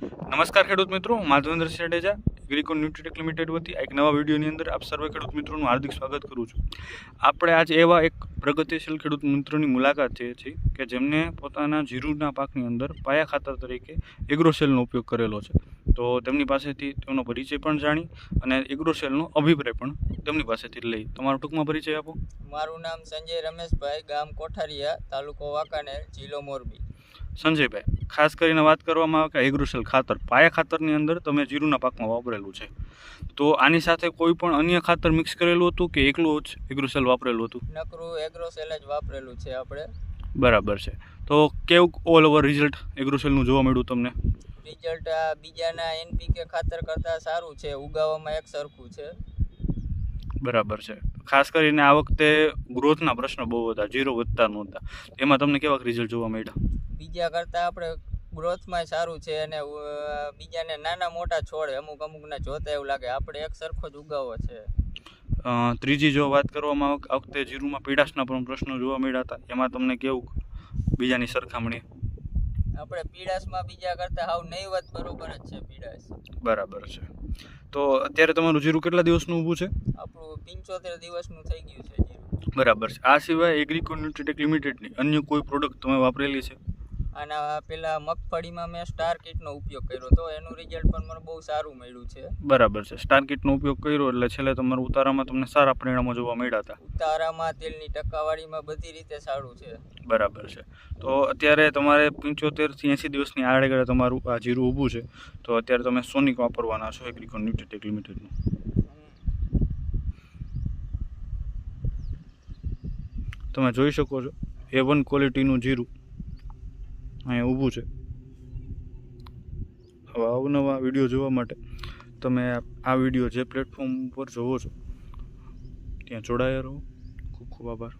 નમસ્કાર ખેડૂત મિત્રો, હું માધવેન્દ્ર જાડેજા એગ્રીકોન ન્યુટ્રીટેક લિમિટેડ વતી એક નવા વિડીયોની અંદર આપ સર્વે ખેડૂત મિત્રોનું હાર્દિક સ્વાગત કરું છું. આપણે આજે એવા એક પ્રગતિશીલ ખેડૂત મિત્રોની મુલાકાત થઈ છે કે જેમને પોતાના જીરુના પાકની અંદર પાયા ખાતર તરીકે એગ્રોસેલનો ઉપયોગ કરેલો છે. તો તેમની પાસેથી તેમનો પરિચય પણ જાણી અને એગ્રોસેલનો અભિપ્રાય પણ તેમની પાસેથી લઈ. તમારો ટૂંકમાં પરિચય આપો. મારું નામ સંજય રમેશભાઈ, ગામ કોઠારિયા, તાલુકો વાંકાનેર, જિલ્લો મોરબી. સંજયભાઈ ખાસ કરીને વાત કરવામાં આવે કે એગ્રોસેલ ખાતર પાયા ખાતરની અંદર તમે જીરુના પાકમાં વાપરેલું છે. તો આની સાથે કોઈ પણ અન્ય ખાતર મિક્સ કરેલું હતું કે એકલું જ એગ્રોસેલ વાપરેલું હતું? નકરું એગ્રોસેલ જ વાપરેલું છે આપણે. બરાબર છે. તો કેવું ઓલ ઓવર રિઝલ્ટ એગ્રોસેલનું જોવા મળ્યું તમને? રિઝલ્ટ આ બીજાના એનપીકે ખાતર કરતાં સારું છે. ઉગાવામાં એક સરખું છે. બરાબર છે. ખાસ કરીને આ વખતે ગ્રોથના પ્રશ્નો બહુ હતા જીરો વધતા નહોતા એમાં તમને કેવા રિઝલ્ટ જોવા મળ્યા? બીજા કરતાં આપણે ગ્રોથમાં સારું છે અને બીજાને નાના મોટા છોડ અમુક અમુકના જોતા એવું લાગે. આપણે એક સરખો જ ઉગાવો છે. ત્રીજી જો વાત કરવામાં આ વખતે જીરુમાં પીડાશના પણ પ્રશ્નો જોવા મળ્યા હતા. એમાં તમને કેવું? બીજાની સરખામણી. આપણે પીડાશમાં બીજા કરતાં હાવ નહીવત બરોબર જ છે પીડાશ. બરાબર છે. તો અત્યારે તમારું જીરું કેટલા દિવસનું ઊભું છે? આપણું પંચોતેર દિવસનું થઈ ગયું છે જીરું. બરાબર છે. આ સિવાય ન્યુટ્રીટેક લિમિટેડની અન્ય કોઈ પ્રોડક્ટ તમે વાપરેલી છે? આના પેલા મગફળીમાં મેં સ્ટાર કિટનો ઉપયોગ કર્યો તો એનું રિઝલ્ટ પણ મને બહુ સારું મળ્યું છે. બરાબર છે. સ્ટાર કિટનો ઉપયોગ કર્યો એટલે છેલ્લે તમારા ઉતારામાં તમને સારા પરિણામો જોવા મળ્યા હતા. ઉતારામાં તેલની ટકાવારીમાં બધી રીતે સારું છે. બરાબર છે. તો અત્યારે તમારે પંચોતેરથી એંસી દિવસની આડેગાળે તમારું આ જીરું ઊભું છે. તો અત્યારે તમે સોનિક વાપરવાના છો એગ્રીકોન ન્યુટ્રીટેક લિમિટેડનું. તમે જોઈ શકો છો. એ વન ક્વોલિટીનું જીરું અહીંયા ઊભું છે. હવે અવનવા વીડિયો જોવા માટે તમે આ વીડિયો જે પ્લેટફોર્મ ઉપર જોવો છો, ત્યાં જોડાયા રહો. ખૂબ ખૂબ આભાર.